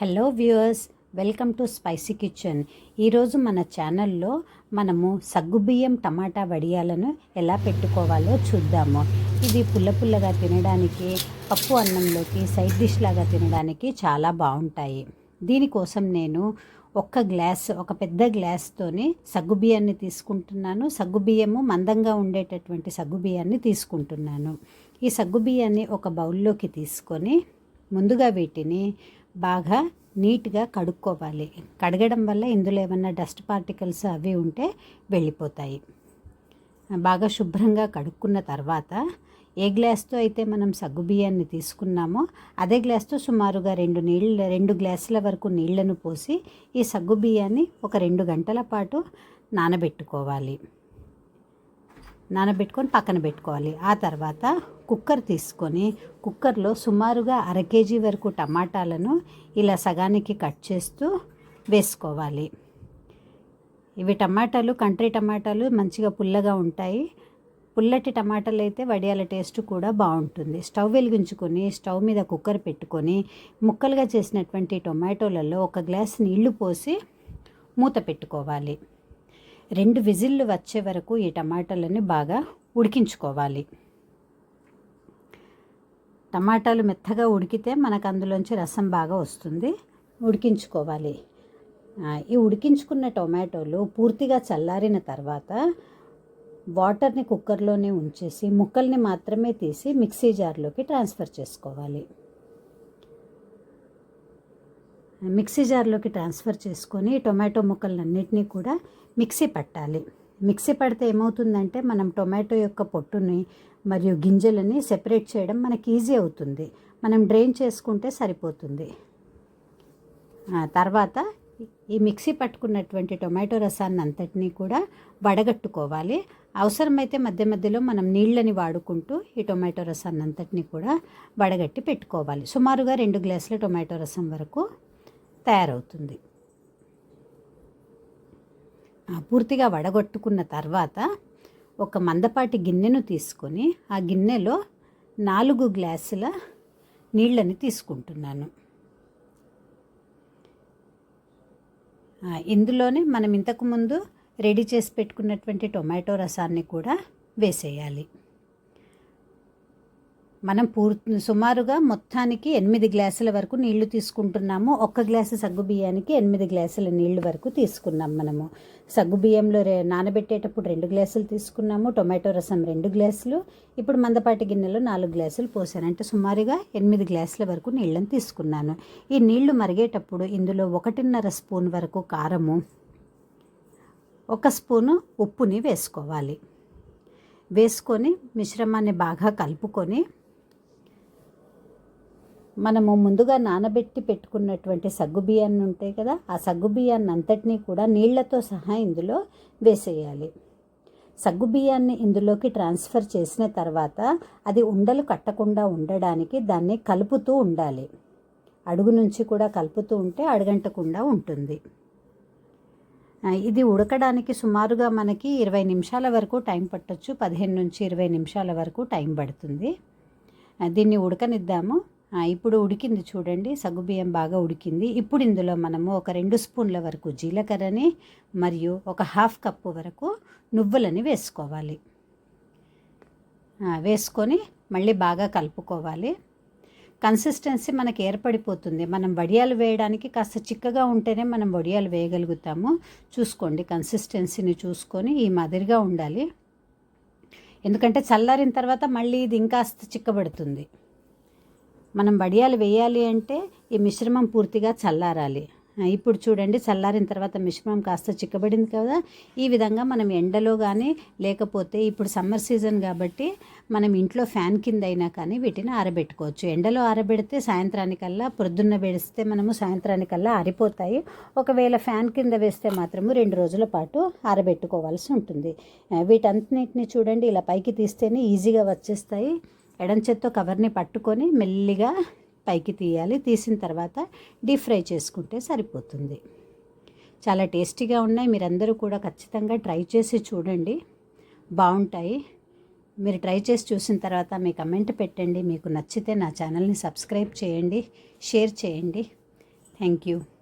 Hello viewers welcome to spicy kitchen. ఈరోజు మన ఛానల్లో మనము సగ్గుబియ్యం టమాటా వడియాలను ఎలా పెట్టుకోవాలో చూద్దాము. ఇది పుల్ల పుల్లగా తినడానికి పప్పు అన్నంలోకి సైడ్ డిష్ లాగా తినడానికి చాలా బాగుంటాయి. దీనికోసం నేను ఒక్క గ్లాస్ ఒక పెద్ద గ్లాస్తోని సగ్గుబియ్యాన్ని తీసుకుంటున్నాను. సగ్గుబియ్యము మందంగా ఉండేటటువంటి సగ్గుబియ్యాన్ని తీసుకుంటున్నాను. ఈ సగ్గుబియ్యాన్ని ఒక బౌల్లోకి తీసుకొని ముందుగా వీటిని బాగా నీట్గా కడుక్కోవాలి. కడగడం వల్ల ఇందులో ఏమన్నా డస్ట్ పార్టికల్స్ అవి ఉంటే వెళ్ళిపోతాయి. బాగా శుభ్రంగా కడుక్కున్న తర్వాత ఏ గ్లాస్తో అయితే మనం సగ్గుబియ్యాన్ని తీసుకున్నామో అదే గ్లాస్తో సుమారుగా రెండు నీళ్ళ రెండు గ్లాసుల వరకు నీళ్ళను పోసి ఈ సగ్గుబియ్యాన్ని ఒక రెండు గంటల పాటు నానబెట్టుకోవాలి. నానబెట్టుకొని పక్కన పెట్టుకోవాలి. ఆ తర్వాత కుక్కర్ తీసుకొని కుక్కర్లో సుమారుగా అర కేజీ వరకు టమాటాలను ఇలా సగానికి కట్ చేస్తూ వేసుకోవాలి. ఇవి టమాటాలు కంట్రీ టమాటాలు మంచిగా పుల్లగా ఉంటాయి. పుల్లటి టమాటాలు అయితే వడియాల టేస్ట్ కూడా బాగుంటుంది. స్టవ్ వెలిగించుకొని స్టవ్ మీద కుక్కర్ పెట్టుకొని ముక్కలుగా చేసినటువంటి టొమాటోలలో ఒక గ్లాస్ నీళ్ళు పోసి మూత పెట్టుకోవాలి. రెండు విజిల్లు వచ్చే వరకు ఈ టమాటాలని బాగా ఉడికించుకోవాలి. టమాటాలు మెత్తగా ఉడికితే మనకు అందులోంచి రసం బాగా వస్తుంది. ఉడికించుకోవాలి. ఈ ఉడికించుకున్న టొమాటోలు పూర్తిగా చల్లారిన తర్వాత వాటర్ని కుక్కర్లోనే ఉంచేసి ముక్కల్ని మాత్రమే తీసి మిక్సీ జార్లోకి ట్రాన్స్ఫర్ చేసుకోవాలి. మిక్సీ జార్లోకి ట్రాన్స్ఫర్ చేసుకొని టొమాటో ముక్కలన్నింటినీ కూడా మిక్సీ పట్టాలి. మిక్సీ పడితే ఏమవుతుందంటే మనం టొమాటో యొక్క పొట్టుని మరియు గింజలని సెపరేట్ చేయడం మనకి ఈజీ అవుతుంది. మనం డ్రైన్ చేసుకుంటే సరిపోతుంది. తర్వాత ఈ మిక్సీ పట్టుకున్నటువంటి టొమాటో రసాన్ని అంతటినీ కూడా వడగట్టుకోవాలి. అవసరమైతే మధ్య మధ్యలో మనం నీళ్ళని వాడుకుంటూ ఈ టొమాటో రసాన్ని అంతటినీ కూడా వడగట్టి పెట్టుకోవాలి. సుమారుగా రెండు గ్లాసుల టొమాటో రసం వరకు తయారవుతుంది. పూర్తిగా వడగొట్టుకున్న తర్వాత ఒక మందపాటి గిన్నెను తీసుకొని ఆ గిన్నెలో నాలుగు గ్లాసుల నీళ్ళని తీసుకుంటున్నాను. ఇందులోనే మనం ఇంతకుముందు రెడీ చేసి పెట్టుకున్నటువంటి టొమాటో రసాన్ని కూడా వేసేయాలి. మనం పూర్తి సుమారుగా మొత్తానికి ఎనిమిది గ్లాసుల వరకు నీళ్ళు తీసుకుంటున్నాము. ఒక్క గ్లాసు సగ్గు బియ్యానికి ఎనిమిది గ్లాసుల నీళ్ళు వరకు తీసుకున్నాం మనము. సగ్గు బియ్యంలో రే నానబెట్టేటప్పుడు రెండు గ్లాసులు తీసుకున్నాము. టొమాటో రసం రెండు గ్లాసులు. ఇప్పుడు మందపాటి గిన్నెలో నాలుగు గ్లాసులు పోసాను. అంటే సుమారుగా ఎనిమిది గ్లాసుల వరకు నీళ్ళని తీసుకున్నాను. ఈ నీళ్ళు మరిగేటప్పుడు ఇందులో ఒకటిన్నర స్పూన్ వరకు కారము ఒక స్పూను ఉప్పుని వేసుకోవాలి. వేసుకొని మిశ్రమాన్ని బాగా కలుపుకొని మనము ముందుగా నానబెట్టి పెట్టుకున్నటువంటి సగ్గు బియ్యాన్ని ఉంటాయి కదా ఆ సగ్గు బియ్యాన్ని అంతటినీ కూడా నీళ్ళతో సహా ఇందులో వేసేయాలి. సగ్గు బియ్యాన్ని ఇందులోకి ట్రాన్స్ఫర్ చేసిన తర్వాత అది ఉండలు కట్టకుండా ఉండడానికి దాన్ని కలుపుతూ ఉండాలి. అడుగు నుంచి కూడా కలుపుతూ ఉంటే అడుగంటకుండా ఉంటుంది. ఇది ఉడకడానికి సుమారుగా మనకి ఇరవై నిమిషాల వరకు టైం పట్టొచ్చు పదిహేను నుంచి ఇరవై నిమిషాల వరకు టైం పడుతుంది. దీన్ని ఉడకనిద్దాము. ఇప్పుడు ఉడికింది చూడండి. సగ్గుబియ్యం బాగా ఉడికింది. ఇప్పుడు ఇందులో మనము ఒక రెండు స్పూన్ల వరకు జీలకర్రని మరియు ఒక హాఫ్ కప్పు వరకు నువ్వులని వేసుకోవాలి. వేసుకొని మళ్ళీ బాగా కలుపుకోవాలి. కన్సిస్టెన్సీ మనకి ఏర్పడిపోతుంది. మనం వడియాలు వేయడానికి కాస్త చిక్కగా ఉంటేనే మనం వడియాలు వేయగలుగుతాము. చూసుకోండి కన్సిస్టెన్సీని చూసుకొని ఈ మాదిరిగా ఉండాలి. ఎందుకంటే చల్లారిన తర్వాత మళ్ళీ ఇది ఇంకాస్త చిక్కబడుతుంది. మనం వడియాలు వేయాలి అంటే ఈ మిశ్రమం పూర్తిగా చల్లారాలి. ఇప్పుడు చూడండి చల్లారిన తర్వాత మిశ్రమం కాస్త చిక్కబడింది కదా. ఈ విధంగా మనం ఎండలో కానీ లేకపోతే ఇప్పుడు సమ్మర్ సీజన్ కాబట్టి మనం ఇంట్లో ఫ్యాన్ కింద అయినా కానీ వీటిని ఆరబెట్టుకోవచ్చు. ఎండలో ఆరబెడితే సాయంత్రానికల్లా ప్రొద్దున్న వేస్తే మనము సాయంత్రానికల్లా ఆరిపోతాయి. ఒకవేళ ఫ్యాన్ కింద వేస్తే మాత్రము రెండు రోజుల పాటు ఆరబెట్టుకోవాల్సి ఉంటుంది. వీటన్నిటిని చూడండి ఇలా పైకి తీస్తేనే ఈజీగా వచ్చేస్తాయి. ఎడం చేత్తో కవర్ని పట్టుకొని మెల్లిగా పైకి తీయాలి. తీసిన తర్వాత డీప్ ఫ్రై చేసుకుంటే సరిపోతుంది. చాలా టేస్టీగా ఉన్నాయి. మీరందరూ కూడా ఖచ్చితంగా ట్రై చేసి చూడండి. బాగుంటాయి. మీరు ట్రై చేసి చూసిన తర్వాత మీ కమెంట్ పెట్టండి. మీకు నచ్చితే నా ఛానల్ని సబ్స్క్రైబ్ చేయండి షేర్ చేయండి. Thank you.